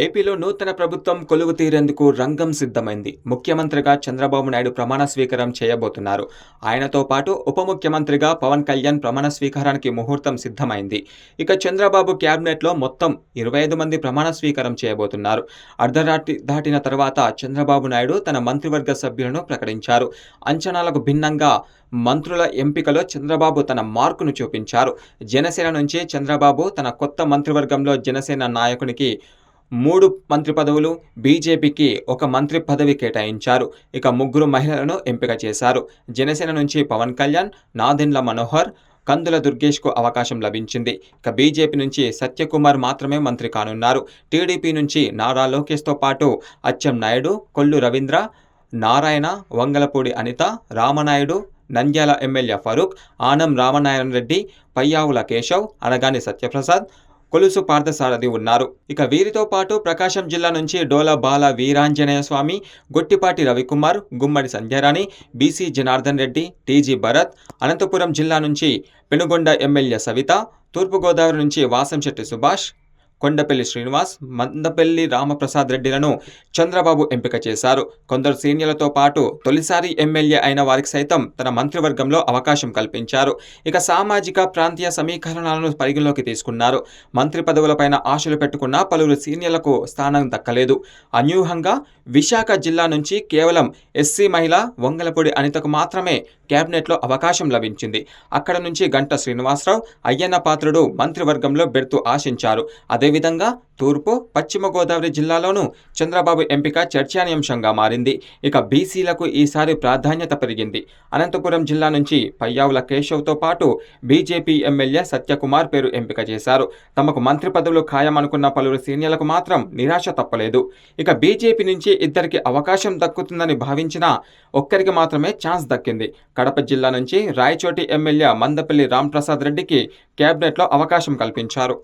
ఏపీలో నూతన ప్రభుత్వం కొలువు తీరేందుకు రంగం సిద్ధమైంది. ముఖ్యమంత్రిగా చంద్రబాబు నాయుడు ప్రమాణ స్వీకారం చేయబోతున్నారు. ఆయనతో పాటు ఉప ముఖ్యమంత్రిగా పవన్ కళ్యాణ్ ప్రమాణ స్వీకారానికి ముహూర్తం సిద్ధమైంది. ఇక చంద్రబాబు క్యాబినెట్లో మొత్తం ఇరవై ఐదు మంది ప్రమాణ స్వీకారం చేయబోతున్నారు. అర్ధరాత్రి దాటిన తర్వాత చంద్రబాబు నాయుడు తన మంత్రివర్గ సభ్యులను ప్రకటించారు. అంచనాలకు భిన్నంగా మంత్రుల ఎంపికలో చంద్రబాబు తన మార్కును చూపించారు. జనసేన నుంచి చంద్రబాబు తన కొత్త మంత్రివర్గంలో జనసేన నాయకునికి మూడు మంత్రి పదవులు బీజేపీకి ఒక మంత్రి పదవి కేటాయించారు. ఇక ముగ్గురు మహిళలను ఎంపిక చేశారు. జనసేన నుంచి పవన్ కళ్యాణ్ నాదెండ్ల మనోహర్ కందుల దుర్గేష్కు అవకాశం లభించింది. ఇక బీజేపీ నుంచి సత్యకుమార్ మాత్రమే మంత్రి కానున్నారు. టీడీపీ నుంచి నారా లోకేష్తో పాటు అచ్చెం నాయుడు కొల్లు రవీంద్ర నారాయణ వంగలపూడి అనిత రామనాయుడు నంద్యాల ఎమ్మెల్యే ఫరూక్ ఆనం రామనారాయణ రెడ్డి పయ్యావుల కేశవ్ అనగాని సత్యప్రసాద్ కొలుసు పార్థసారథి ఉన్నారు. ఇక వీరితో పాటు ప్రకాశం జిల్లా నుంచి డోల బాల వీరాంజనేయ స్వామి గొట్టిపాటి రవికుమార్ గుమ్మడి సంధ్యారాణి బీసీ జనార్దన్ రెడ్డి టీజీ భరత్ అనంతపురం జిల్లా నుంచి పెనుగొండ ఎమ్మెల్యే సవిత తూర్పుగోదావరి నుంచి వాసంశెట్టి సుభాష్ కొండపల్లి శ్రీనివాస్ మందపల్లి రామప్రసాద్ రెడ్డిలను చంద్రబాబు ఎంపిక చేశారు. కొందరు సీనియర్లతో పాటు తొలిసారి ఎమ్మెల్యే అయిన వారికి సైతం తన మంత్రివర్గంలో అవకాశం కల్పించారు. ఇక సామాజిక ప్రాంతీయ సమీకరణాలను పరిగణలోకి తీసుకున్నారు. మంత్రి పదవులపైన ఆశలు పెట్టుకున్న పలువురు సీనియర్లకు స్థానం దక్కలేదు. అన్యూహంగా విశాఖ జిల్లా నుంచి కేవలం ఎస్సీ మహిళ వంగలపూడి అనితకు మాత్రమే కేబినెట్లో అవకాశం లభించింది. అక్కడ నుంచి గంట శ్రీనివాసరావు అయ్యన్న పాత్రుడు మంత్రివర్గంలో బెర్తు ఆశించారు. అదే అదేవిధంగా తూర్పు పశ్చిమ గోదావరి జిల్లాలోనూ చంద్రబాబు ఎంపిక చర్చానీయాంశంగా మారింది. ఇక బీసీలకు ఈసారి ప్రాధాన్యత పెరిగింది. అనంతపురం జిల్లా నుంచి పయ్యావుల కేశవ్తో పాటు బీజేపీ ఎమ్మెల్యే సత్యకుమార్ పేరు ఎంపిక చేశారు. తమకు మంత్రి పదవులు ఖాయమనుకున్న పలువురు సీనియర్లకు మాత్రం నిరాశ తప్పలేదు. ఇక బీజేపీ నుంచి ఇద్దరికి అవకాశం దక్కుతుందని భావించినా ఒక్కరికి మాత్రమే ఛాన్స్ దక్కింది. కడప జిల్లా నుంచి రాయచోటి ఎమ్మెల్యే మందపల్లి రాంప్రసాద్ రెడ్డికి కేబినెట్లో అవకాశం కల్పించారు.